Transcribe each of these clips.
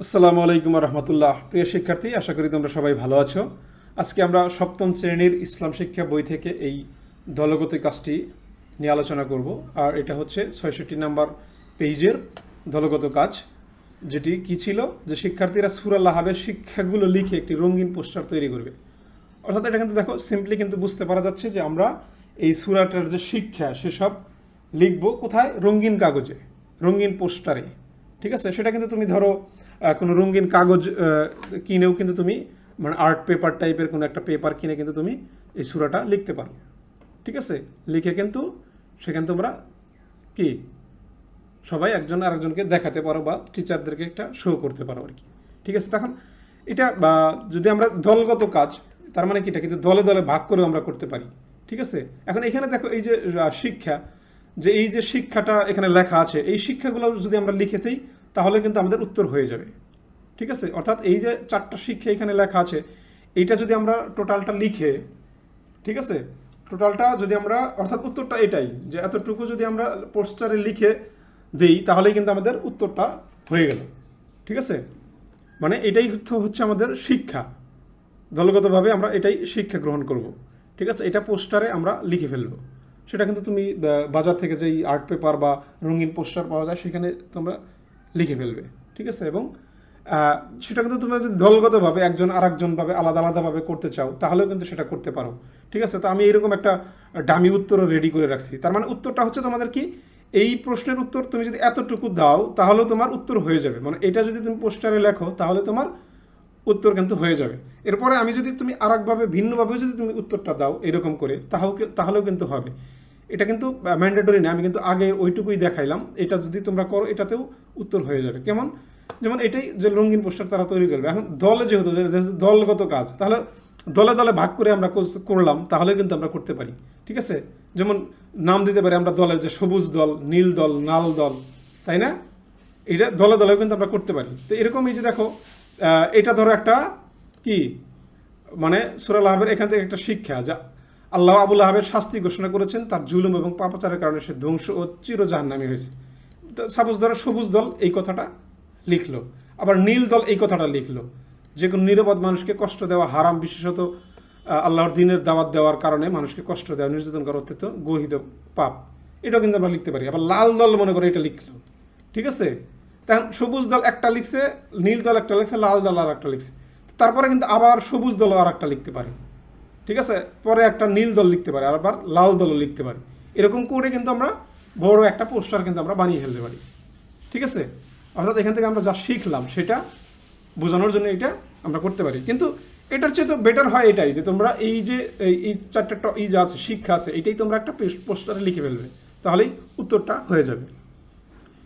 আসসালামু আলাইকুম রহমতুল্লাহ প্রিয় শিক্ষার্থী, আশা করি তোমরা সবাই ভালো আছো। আজকে আমরা সপ্তম শ্রেণির ইসলাম শিক্ষা বই থেকে এই দলগত কাজটি নিয়ে আলোচনা করব। আর এটা হচ্ছে ছয়ষট্টি নাম্বার পেজের দলগত কাজ, যেটি কি ছিল? যে শিক্ষার্থীরা সুরাল্লাহাবের শিক্ষাগুলো লিখে একটি রঙিন পোস্টার তৈরি করবে। অর্থাৎ এটা কিন্তু দেখো, সিম্পলি কিন্তু বুঝতে পারা যাচ্ছে যে আমরা এই সুরাটার যে শিক্ষা, সেসব লিখব কোথায়? রঙিন কাগজে, রঙিন পোস্টারে। ঠিক আছে? সেটা কিন্তু তুমি ধরো কোনো রঙিন কাগজ কিনেও কিন্তু তুমি মানে আর্ট পেপার টাইপের কোনো একটা পেপার কিনে কিন্তু তুমি এই সুরাটা লিখতে পারো। ঠিক আছে? লিখে কিন্তু সেখানে তোমরা কি? সবাই একজন আরেকজনকে দেখাতে পারো বা টিচারদেরকে একটা শো করতে পারো আর কি। ঠিক আছে? তখন এটা, বা যদি আমরা দলগত কাজ, তার মানে কি? এটা কিন্তু দলে দলে ভাগ করেও আমরা করতে পারি। ঠিক আছে? এখন এখানে দেখো, এই যে শিক্ষা, যে এই যে শিক্ষাটা এখানে লেখা আছে, এই শিক্ষাগুলো যদি আমরা লিখে দিই তাহলে কিন্তু আমাদের উত্তর হয়ে যাবে। ঠিক আছে? অর্থাৎ এই যে চারটা শিক্ষা এখানে লেখা আছে, এইটা যদি আমরা টোটালটা লিখে, ঠিক আছে? টোটালটা যদি আমরা, অর্থাৎ উত্তরটা এটাই, যে এতটুকু যদি আমরা পোস্টারে লিখে দেই, তাহলেই কিন্তু আমাদের উত্তরটা হয়ে গেল। ঠিক আছে? মানে এটাই হচ্ছে- আমাদের শিক্ষা। দলগতভাবে আমরা এটাই শিক্ষা গ্রহণ করব। ঠিক আছে? এটা পোস্টারে আমরা লিখে ফেলব। সেটা কিন্তু তুমি বাজার থেকে যেই আর্ট পেপার বা রঙিন পোস্টার পাওয়া যায়, সেখানে তোমরা লিখে ফেলবে, ঠিক আছে? এবং সেটা কিন্তু তোমরা যদি দলগতভাবে একজন আরেকজনভাবে আলাদা আলাদাভাবে করতে চাও, তাহলেও কিন্তু সেটা করতে পারো, ঠিক আছে? তো আমি এরকম একটা ডামি উত্তরও রেডি করে রাখছি। তার মানে উত্তরটা হচ্ছে তোমাদের কি, এই প্রশ্নের উত্তর তুমি যদি এতটুকু দাও, তাহলেও তোমার উত্তর হয়ে যাবে। মানে এটা যদি তুমি পোস্টারে লেখো, তাহলে তোমার উত্তর কিন্তু হয়ে যাবে। এরপরে আমি যদি তুমি আরেকভাবে ভিন্নভাবে যদি তুমি উত্তরটা দাও এরকম করে তাহলে তাহলেও কিন্তু হবে। এটা কিন্তু ম্যান্ডেটরি না, আমি কিন্তু আগে ওইটুকুই দেখাইলাম। এটা যদি তোমরা করো, এটাতেও উত্তর হয়ে যাবে। কেমন? যেমন এটাই যে রঙিন পোস্টার তারা তৈরি করবে। এখন দলে যেহেতু দলগত কাজ, তাহলে দলে দলে ভাগ করে আমরা করলাম তাহলে কিন্তু আমরা করতে পারি। ঠিক আছে? যেমন নাম দিতে পারি আমরা দলের যে সবুজ দল, নীল দল নাল দল, তাই না? এটা দলে দলেও কিন্তু আমরা করতে পারি। তো এরকম এই যে দেখো এটা ধরো একটা কি? মানে সুরাল আহাবের এখান থেকে একটা শিক্ষা যা আল্লাহ আবুল আহাবের শাস্তি ঘোষণা করেছেন, তার জুলুম এবং পাপাচারের কারণে সে ধ্বংস ও চিরজাহান্নামী হয়েছে। সাপোজ ধরো সবুজ দল এই কথাটা লিখলো, আবার নীল দল এই কথাটা লিখলো। যে কোনো নিরাপদ মানুষকে কষ্ট দেওয়া হারাম, বিশেষত আল্লাহর দিনের দাওয়াত দেওয়ার কারণে মানুষকে কষ্ট দেওয়া, নির্যাতন করা অত্যন্ত গহিত পাপ। এটাও কিন্তু আমরা লিখতে পারি। আবার লাল দল মনে করে এটা লিখলো। ঠিক আছে? তখন সবুজ দল একটা লিখছে, নীল দল একটা লিখছে, লাল দল আর একটা লিখছে। তারপরে কিন্তু আবার সবুজ দল আর একটা লিখতে পারে। ঠিক আছে? পরে একটা নীল দল লিখতে পারে, আবার লাল দলও লিখতে পারে। এরকম করে কিন্তু আমরা বড় একটা পোস্টার কিন্তু আমরা বানিয়ে ফেলতে পারি। ঠিক আছে? অর্থাৎ এখান থেকে আমরা যা শিখলাম, সেটা বোঝানোর জন্য এটা আমরা করতে পারি। কিন্তু এটার চেয়ে তো বেটার হয় এটাই যে তোমরা এই যে, এই- চারটা এই যে আছে, শিক্ষা আছে, এটাই তোমরা একটা পোস্টারে লিখে ফেলবে। তাহলেই উত্তরটা হয়ে যাবে।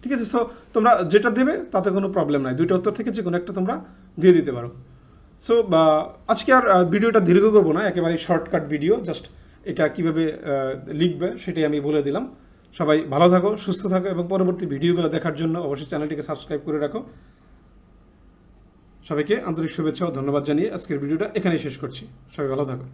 ঠিক আছে? সো তোমরা যেটা দেবে, তাতে কোনো প্রবলেম নাই। দুইটা উত্তর থেকে যে কোনো একটা তোমরা দিয়ে দিতে পারো। সো আজকে আর ভিডিওটা দীর্ঘ করব না, একেবারে শর্টকাট ভিডিও জাস্ট এটা কীভাবে লিখবে সেটাই আমি বলে দিলাম। সবাই ভালো থাকো, সুস্থ থাকো এবং পরবর্তী ভিডিওগুলো দেখার জন্য অবশ্যই চ্যানেলটিকে সাবস্ক্রাইব করে রাখো। সবাইকে আন্তরিক শুভেচ্ছা ও ধন্যবাদ জানিয়ে আজকের ভিডিওটা এখানেই শেষ করছি। সবাই ভালো থাকো।